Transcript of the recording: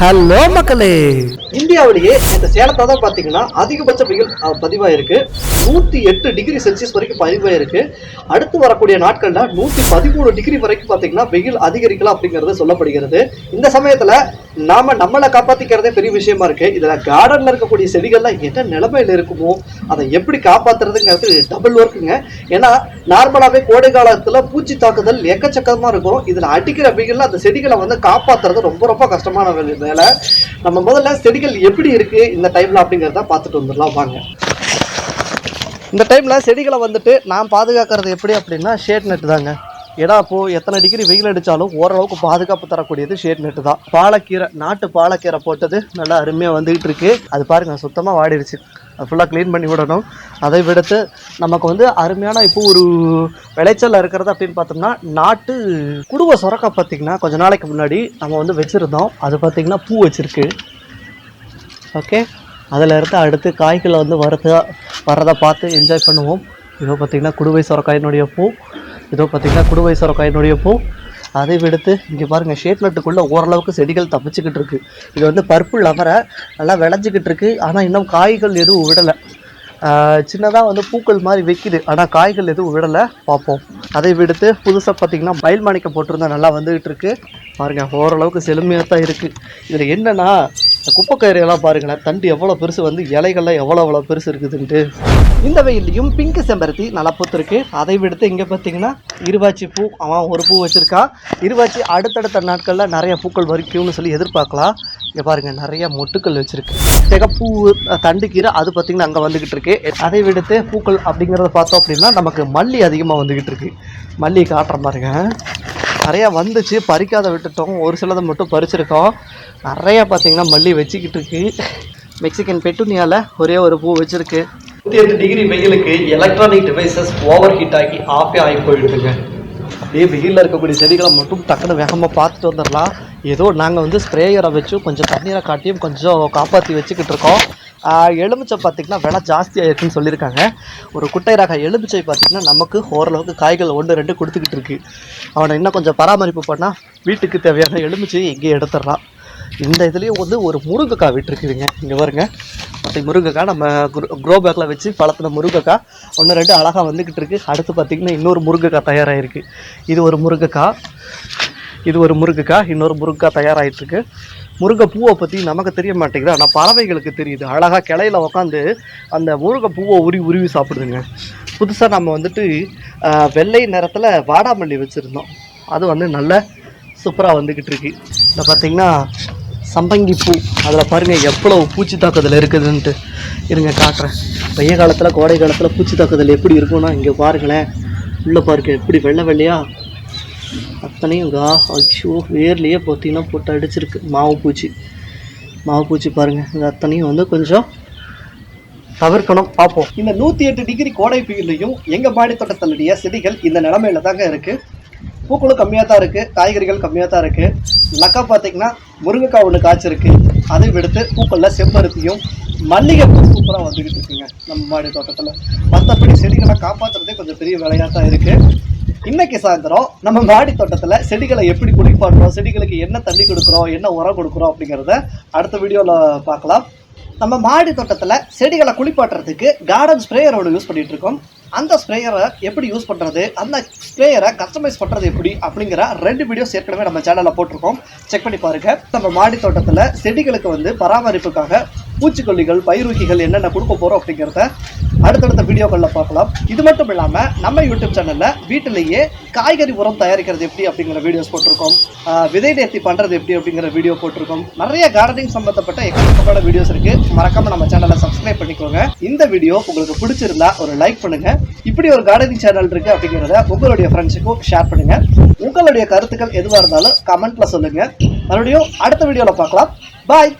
Hello மக்களே. இந்தியாவிலேயே இந்த சேலத்தை தான் பார்த்தீங்கன்னா அதிகபட்ச வெயில் பதிவாயிருக்கு. நூற்றி எட்டு டிகிரி செல்சியஸ் வரைக்கும் பதிவாயிருக்கு. அடுத்து வரக்கூடிய நாட்களில் நூற்றி பதிமூணு டிகிரி வரைக்கும் பார்த்தீங்கன்னா வெயில் அதிகரிக்கலாம் அப்படிங்கிறது சொல்லப்படுகிறது. இந்த சமயத்தில் நாம நம்மளை காப்பாற்றிக்கிறதே பெரிய விஷயமா இருக்கு. இதில் கார்டனில் இருக்கக்கூடிய செடிகள்லாம் என்ன நிலைமையில இருக்குமோ அதை எப்படி காப்பாத்துறதுங்கிறது டபுள் ஒர்க்குங்க ஏன்னா நார்மலாகவே கோடை காலத்தில் பூச்சி தாக்குதல் எக்கச்சக்கமா இருக்கும். இதில் அடிக்கிற வெயில்ல அந்த செடிகளை வந்து காப்பாத்துறது ரொம்ப ரொம்ப கஷ்டமான வேலை. வேலை. நம்ம முதல்ல செடிகள் எப்படி இருக்கு இந்த டைம்ல அப்படிங்கிறத பார்த்துட்டு வந்துடலாம். வாங்க. இந்த டைமில் செடிகளை வந்துட்டு நான் பாதுகாக்கிறது எப்படி அப்படின்னா ஷேட் நெட் தாங்க. ஏன்னா அப்போது எத்தனை டிகிரி வெயில் அடித்தாலும் ஓரளவுக்கு பாதுகாப்பு தரக்கூடியது ஷேட் நெட்டு தான். பாலக்கீரை நாட்டு பாலக்கீரை போட்டது நல்லா அருமையாக வந்துகிட்டு இருக்கு. அது பாருங்க சுத்தமாக வாடிடுச்சு. அது ஃபுல்லாக க்ளீன் பண்ணி விடணும். அதை விடுத்து நமக்கு வந்து அருமையான இப்போ ஒரு விளைச்சல் இருக்கிறது அப்படின்னு பார்த்தோம்னா நாட்டு குடுவை சுரக்கா பார்த்திங்கன்னா கொஞ்ச நாளைக்கு முன்னாடி நம்ம வந்து வச்சுருந்தோம். அது பார்த்திங்கன்னா பூ வச்சுருக்கு. ஓகே அதில் இருந்து அடுத்து காய்களை வந்து வரதா வரதை பார்த்து என்ஜாய் பண்ணுவோம். இப்போ பார்த்திங்கன்னா குடுவை சுரக்காயினுடைய பூ. இதோ பார்த்திங்கன்னா குடுவை சொரக்காயினுடைய பூ. அதை விடுத்து இங்கே பாருங்கள் ஷேட் நட்டுக்குள்ளே ஓரளவுக்கு செடிகள் தப்பிச்சுக்கிட்டு இருக்கு. இது வந்து பர்பிள் அவரை நல்லா விளைஞ்சிக்கிட்டு இருக்கு. ஆனால் இன்னும் காய்கள் எதுவும் விடலை. சின்னதாக வந்து பூக்கள் மாதிரி வைக்கிது. ஆனால் காய்கள் எதுவும் விடலை. பார்ப்போம். அதை விடுத்து புதுசாக பார்த்தீங்கன்னா மயில் மாணிக்க போட்டிருந்தா நல்லா வந்துகிட்டு இருக்கு. பாருங்கள் ஓரளவுக்கு செழுமையாக தான் இருக்குது இதில் என்னென்னா இந்த குப்பைக்கயிறையெல்லாம் பாருங்களேன் தண்டு எவ்வளோ பெருசு வந்து இலைகள்லாம் எவ்வளோ எவ்வளோ பெருசு இருக்குதுன்ட்டு. இந்த வெயிலையும் பிங்க் செம்பருத்தி நல்லா பூத்துருக்கு. அதை விடுத்து இங்கே பார்த்தீங்கன்னா இருவாச்சி பூ அவன் ஒரு பூ வச்சுருக்கான் இருவாச்சி அடுத்தடுத்த நாட்களில் நிறைய பூக்கள் வரைக்கும்னு சொல்லி எதிர்பார்க்கலாம். இங்கே பாருங்கள் நிறைய மொட்டுக்கள் வச்சுருக்கு. சிகப்பூ தண்டுக்கீரை அது பார்த்தீங்கன்னா அங்கே வந்துக்கிட்டு இருக்கு. அதை விடுத்து பூக்கள் அப்படிங்கிறத பார்த்தோம் அப்படின்னா நமக்கு மல்லி அதிகமாக வந்துக்கிட்டு இருக்கு. மல்லி காட்டுற பாருங்க. நிறையா வந்துச்சு பறிக்காத விட்டுட்டோம். ஒரு சிலதை மட்டும் பறிச்சிருக்கோம். நிறையா பார்த்தீங்கன்னா மல்லி வச்சுக்கிட்டு இருக்கு. மெக்சிகன் பெட்டுனியாவில் ஒரே ஒரு பூ வச்சிருக்கு. நூற்றி எட்டு டிகிரி வெயிலுக்கு எலக்ட்ரானிக் டிவைசஸ் ஓவர் ஹீட் ஆகி ஆஃபே ஆகி போயிடுதுங்க. அப்படியே வெயிலில் இருக்கக்கூடிய செடிகளை மட்டும் டக்குன்னு வேகமாக பார்த்துட்டு வந்துடலாம். ஏதோ நாங்கள் வந்து ஸ்ப்ரேயரை வச்சு கொஞ்சம் தண்ணீரை காட்டியும் கொஞ்சம் காப்பாற்றி வச்சுக்கிட்டு இருக்கோம். எலுமிச்சை பார்த்திங்கன்னா விலை ஜாஸ்தியாக இருக்குன்னு சொல்லியிருக்காங்க. ஒரு குட்டை ரக எலுமிச்சை பார்த்திங்கன்னா நமக்கு ஓரளவுக்கு காய்கள் ஒன்று ரெண்டு கொடுத்துக்கிட்டு இருக்கு. அவனை இன்னும் கொஞ்சம் பராமரிப்பு பண்ணால் வீட்டுக்கு தேவையான எலுமிச்சையை எங்கேயும் எடுத்துடலாம். இந்த இதுலேயும் வந்து ஒரு முருங்கைக்காய் விட்டுருக்குதுங்க. இங்கே வருங்க அப்படி முருங்கைக்காய் நம்ம க்ரோ பேக்கில் வச்சு பழத்தின முருங்கைக்காய். ஒன்று ரெண்டு அழகாக வந்துக்கிட்டு இருக்கு. அடுத்து பார்த்திங்கன்னா இன்னொரு முருங்கைக்காய் தயாராகிருக்கு இது ஒரு முருங்கைக்காய். இது ஒரு முருகுக்கா இன்னொரு முருங்கைக்காய் தயாராகிட்டு இருக்கு முருங்கை பூவை பற்றி நமக்கு தெரிய மாட்டேங்குது. ஆனால் பறவைகளுக்கு தெரியுது. அழகாக கிளையில உட்காந்து அந்த முருங்கை பூவை உருவி உருவி சாப்பிடுதுங்க. புதுசாக நம்ம வந்துட்டு வெள்ளை நிறத்தில் வாடாமல்லி வச்சுருந்தோம். அது வந்து நல்ல சூப்பராக வந்துக்கிட்டு இருக்கு. இதை பார்த்தீங்கன்னா சம்பங்கி பூ. அதில் பாருங்கள் எவ்வளோ பூச்சி தாக்குதல் இருக்குதுன்ட்டு. இருங்க காட்டுறேன். வெய்ய காலத்தில் கோடை காலத்தில் பூச்சி தாக்குதல் எப்படி இருக்கும்னா இங்கே பாருங்களேன். உள்ளே பாருங்க எப்படி வெள்ளை வெள்ளையாக அத்தனையும் கா ஐயோ வேர்லேயே பார்த்தீங்கன்னா போட்டு அடிச்சிருக்கு. மாவு பூச்சி. மாவு பூச்சி பாருங்கள் இந்த அத்தனையும் வந்து கொஞ்சம் தவிர்க்கணும். பார்ப்போம். இந்த நூற்றி எட்டு டிகிரி கோடை புயலையும் எங்கள் மாடி தோட்டத்தினுடைய செடிகள் இந்த நிலமையில தாங்க இருக்குது பூக்களும் கம்மியாக தான் இருக்குது காய்கறிகள் கம்மியாக தான் இருக்குது லக்கா பார்த்தீங்கன்னா முருங்கைக்காய் ஒன்று காய்ச்சிருக்கு. அதை விடுத்து பூக்களில் செம்பருத்தியும் மல்லிகை பூ சூப்பராக வந்துக்கிட்டு இருக்குங்க நம்ம மாடி தோட்டத்தில். மற்றபடி செடிகளை காப்பாற்றுறதே கொஞ்சம் பெரிய வேலையாக தான் இருக்குது இன்னைக்கு சாயந்தரம் நம்ம மாடி தோட்டத்தில் செடிகளை எப்படி குடிப்பாடுறோம் செடிகளுக்கு என்ன தண்ணி கொடுக்குறோம் என்ன உரம் கொடுக்குறோம் அப்படிங்கிறத அடுத்த வீடியோவில் பார்க்கலாம். நம்ம மாடி தோட்டத்தில் செடிகளை குளிப்பாட்டுறதுக்கு கார்டன் ஸ்ப்ரேயர் ஒன்று யூஸ் பண்ணிகிட்டு இருக்கோம். அந்த ஸ்ப்ரேயரை எப்படி யூஸ் பண்ணுறது அந்த ஸ்ப்ரேயரை கஸ்டமைஸ் பண்ணுறது எப்படி அப்படிங்கிற ரெண்டு வீடியோஸ் ஏற்கனவே நம்ம சேனலில் போட்டிருக்கோம். செக் பண்ணி பாருங்கள் நம்ம மாடி தோட்டத்தில் செடிகளுக்கு வந்து பராமரிப்புக்காக பூச்சிக்கொல்லிகள் பயிரூக்கிகள் என்னென்ன கொடுக்க போகிறோம் அப்படிங்கிறத அடுத்தடுத்த வீடியோக்களில் பார்க்கலாம். இது மட்டும் இல்லாமல் நம்ம யூடியூப் சேனலில் வீட்டிலேயே காய்கறி உரம் தயாரிக்கிறது எப்படி அப்படிங்கிற வீடியோஸ் போட்டிருக்கோம். விதை நேர்த்தி பண்ணுறது எப்படி அப்படிங்கிற வீடியோ போட்டிருக்கோம். நிறைய கார்டனிங் சம்மந்தப்பட்ட எக்கச்சக்கமான வீடியோஸ் இருக்கு. மறக்காமல் நம்ம சேனலை சப்ஸ்கிரைப் பண்ணிக்கோங்க. இந்த வீடியோ உங்களுக்கு பிடிச்சிருந்தா ஒரு லைக் பண்ணுங்க. இப்படி ஒரு கார்டனிங் சேனல் இருக்கு அப்படிங்கிறத உங்களுடைய ஃப்ரெண்ட்ஸுக்கும் ஷேர் பண்ணுங்க. உங்களுடைய கருத்துக்கள் எதுவாக இருந்தாலும் கமெண்ட்ல சொல்லுங்க. மறுபடியும் அடுத்த வீடியோவில் பார்க்கலாம். பாய்